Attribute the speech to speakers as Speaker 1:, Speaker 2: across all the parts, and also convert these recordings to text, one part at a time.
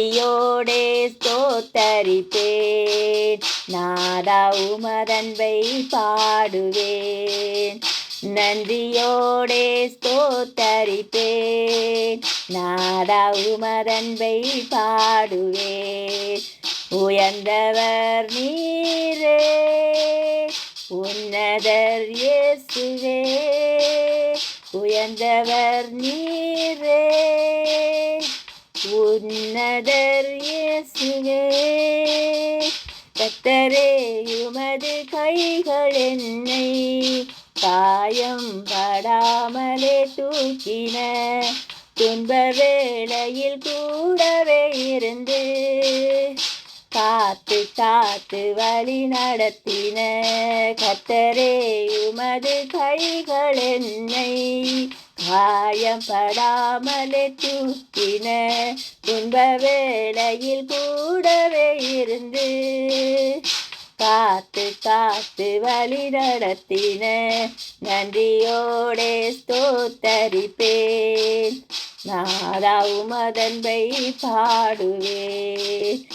Speaker 1: யோடே ஸ்தோத்தரிப்பேன். நாதா உமதன்பை பாடுவேன். நன்றியோடே ஸ்தோத்தரிப்பேன். நாதா உமதன்பை பாடுவேன். உயர்ந்தவர் நீரே உன்னதர் இயேசுவே. உயர்ந்தவர் நீரே உன்னதர் இயேசுவே கத்தரே உமது கைகள் என்னை காயம் படாமலே தூக்கின. துன்ப வேளையில் கூடவே இருந்து காத்து காத்து வழி நடத்தின. கத்தரே உமது கைகள் என்னை காயப்படாமலே தூக்கின துன்ப வேளையில் கூடவே இருந்து காத்து காத்து வழி நடத்தின நன்றியோடே ஸ்தோத்தரிப்பேன். நாதா உமதன்பை பாடுவேன்.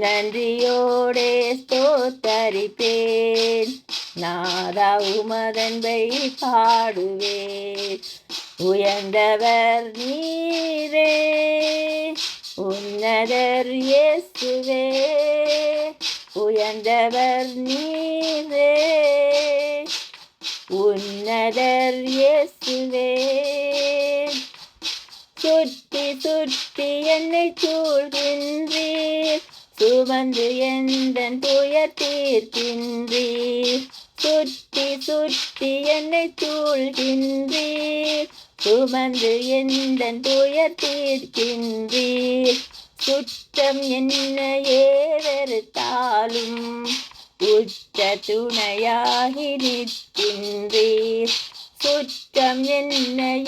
Speaker 1: நன்றியோடே ஸ்தோத்தரிப்பேன். நாதா உமதன்பை பாடுவேன். உயர்ந்தவர் நீரே உன்னதர் இயேசுவே. உயர்ந்தவர் நீரே உன்னதர் இயேசுவே. சுற்றி சுற்றி என்னை சூழ்கின்றீர் சுமந்து எந்தன் துயர் தீர்க்கின்றீர். சுற்றி சுற்றி என்னை சூழ்கின்றீர் சுமந்து எந்த துயர் தீர்க்கின்றீர்? சுற்றம் என்ன வெறுத்தாலும் உச்ச துணையாகி நிற்கின்றீர். சுற்றம் என்ன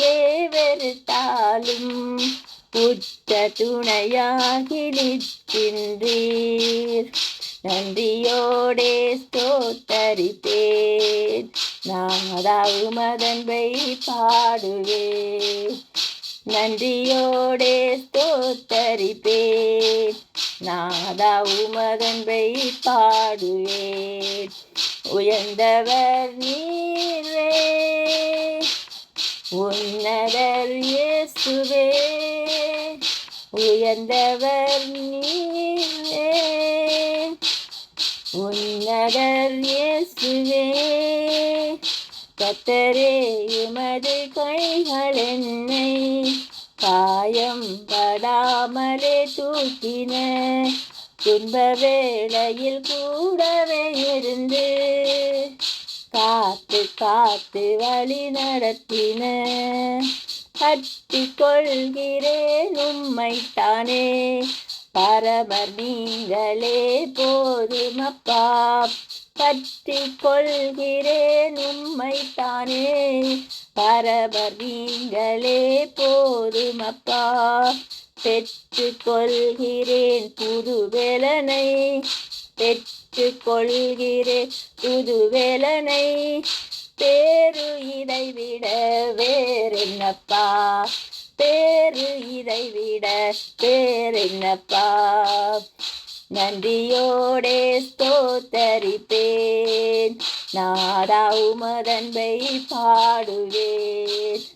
Speaker 1: வெறுத்தாலும் உச்ச துணையாகி நிற்கின்றீர். நன்றியோடே ஸ்தோத்தரிப்பேன் நாதா மதன்பை பாடுவே நன்றியோடே தோத்தரிப்பேன் நாதா உமதன்பை பாடுவேன் உயர்ந்தவர் நீரே உன்னதர் இயேசுவே. உயர்ந்தவர் நீர் உன்னதர் இயேசுவே கத்தரே உமது கைகள் என்னை காயம் படாமலே தூக்கின. துன்ப வேளையில் கூடவே இருந்து காத்து காத்து வழி நடத்தின. கட்டி கொள்கிறேன் உம்மைத்தானே பரமர் நீங்களே போதுமப்பா. பற்றி கொள்கிறேன் உம்மைத்தானே. பரமர் நீங்களே போதுமப்பா. பெற்று கொள்கிறேன் புதுவேலனை. பெற்று கொள்கிறேன் புது வேலனை பேரு இதை விட வேறென்னப்பா. பேரு இதை விட வேறென்னப்பா? நன்றியோடே ஸ்தோத்தரிப்பேன். நாடா உமதன்பை பாடுவேன்.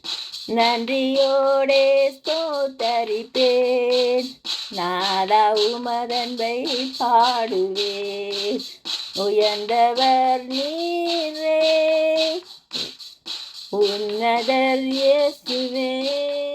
Speaker 1: நன்றியோடே ஸ்தோத்தரிப்பேன். நாடா உமதன்பை பாடுவேன். உயர்ந்தவர் நீரே உன்னதர் இயேசுவே.